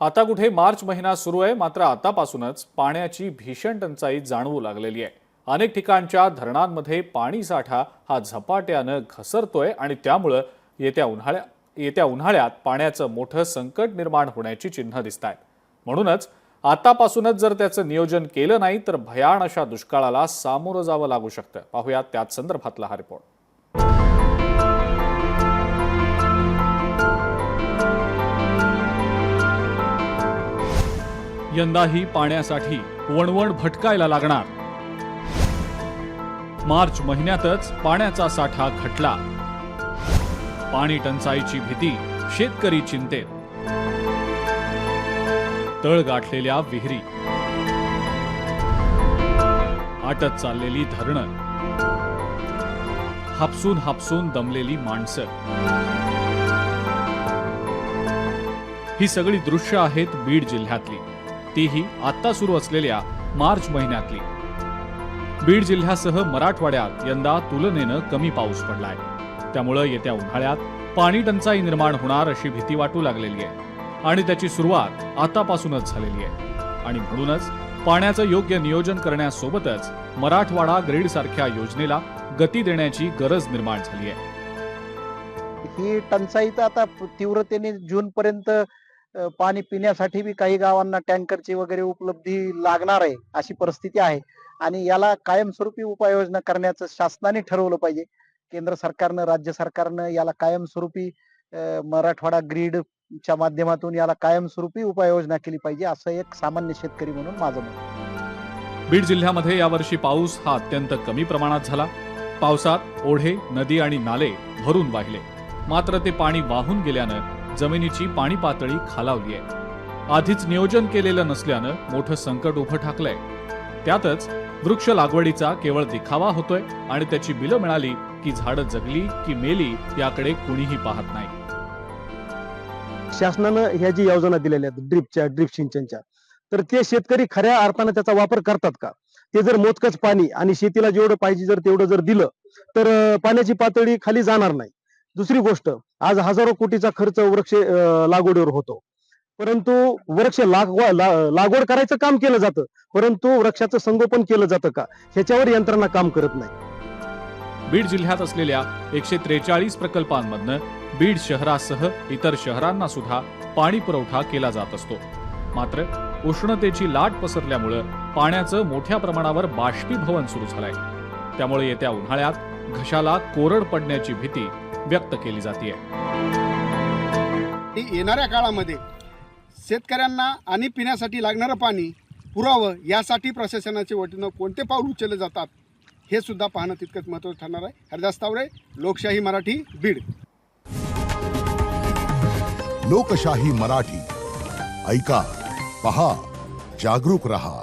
आता कुठे मार्च महिना सुरू आहे मात्र आतापासूनच पाण्याची भीषण टंचाई जाणवू लागलेली आहे. अनेक ठिकाणच्या धरणांमध्ये पाणी साठा हा झपाट्यानं घसरतोय आणि त्यामुळं येत्या उन्हाळ्या येत्या उन्हाळ्यात पाण्याचं मोठं संकट निर्माण होण्याची चिन्ह दिसत आहेत म्हणूनच आतापासूनच जर त्याचं नियोजन केलं नाही तर भयान अशा दुष्काळाला सामोरं जावं लागू शकतं. पाहूया त्याच संदर्भातला हा रिपोर्ट. यंदाही पाण्यासाठी वणवण भटकायला लागणार. मार्च महिन्यातच पाण्याचा साठा घटला. पाणी टंचाईची भीती शेतकरी चिंतेत. तळ गाठलेल्या विहिरी. आटत चाललेली धरणं. हापसून हापसून दमलेली माणसं. ही सगळी दृश्य आहेत बीड जिल्ह्यातली. तीही आता सुरू असलेल्या मार्च महिन्यातली. बीड जिल्ह्यासह मराठवाड्यात यंदा तुलनेनं कमी पाऊस पडलाय. त्यामुळं येत्या उन्हाळ्यात पाणी टंचाई निर्माण होणार अशी भीती वाटू लागलेली आहे आणि त्याची सुरुवात आतापासूनच झालेली आहे. आणि म्हणूनच पाण्याचं योग्य नियोजन करण्यासोबतच मराठवाडा ग्रीड सारख्या योजनेला गती देण्याची गरज निर्माण झाली आहे. ही टंचाई तर आता तीव्रतेने जून पर्यंत पाणी पिण्यासाठी बी काही गावांना टँकरची वगैरे उपलब्धी लागणार आहे अशी परिस्थिती आहे. आणि याला कायमस्वरूपी उपाययोजना करण्याचं शासनाने ठरवलं पाहिजे. केंद्र सरकारनं राज्य सरकारनं याला कायमस्वरूपी अ, मराठवाडा ग्रीडच्या माध्यमातून याला कायमस्वरूपी उपाययोजना केली पाहिजे असं एक सामान्य शेतकरी म्हणून माझं मत बीड जिल्ह्यामध्ये यावर्षी पाऊस हा अत्यंत कमी प्रमाणात झाला. पावसात ओढे नदी आणि नाले भरून वाहिले. मात्र ते पाणी वाहून गेल्यानं जमिनीची पाणी पातळी खालावली आहे. आधीच नियोजन केलेलं नसल्यानं मोठं संकट उभं ठाकलंय. त्यातच वृक्ष लागवडीचा केवळ दिखावा होतोय आणि त्याची बिलं मिळाली की झाडं जगली की मेली याकडे कुणीही पाहत नाही. शासनानं ह्या जी योजना दिलेल्या आहेत ड्रिपच्या ड्रिप सिंचनच्या तर ते शेतकरी खऱ्या अर्थानं त्याचा वापर करतात का? ते जर मोजकच पाणी आणि शेतीला जेवढं पाहिजे जर तेवढं जर दिलं तर पाण्याची पातळी खाली जाणार नाही. दुसरी गोष्ट आज हजारो कोटीचा खर्च वृक्ष अं, लागवडीवर होतो. परंतु वृक्ष लागव ला- लागवड करायचं काम केलं जातं. परंतु वृक्षाचं संगोपन केलं जातं का? ह्याच्यावर यंत्रणा काम करत नाही. बीड जिल्ह्यात असलेल्या एकशे त्रेचाळीस प्रकल्पांमधनं बीड शहरासह इतर शहरांना सुद्धा पाणी पुरवठा केला जात असतो. मात्र उष्णतेची लाट पसरल्यामुळं पाण्याचं मोठ्या प्रमाणावर बाष्पीभवन सुरू झालंय. त्यामुळे येत्या उन्हाळ्यात घशाला कोरड पडण्याची भीती व्यक्त केली जाते येणाऱ्या काळामध्ये शेतकऱ्यांना आणि पिण्यासाठी लागणारं पाणी पुरावं यासाठी प्रशासनाच्या वतीनं कोणते पाऊल उचलले जातात हे सुद्धा पाहणं तितकंच महत्त्वाचं ठरणार आहे. हरदास तावरे लोकशाही मराठी बीड. लोकशाही मराठी. ऐका पहा जागरूक रहा.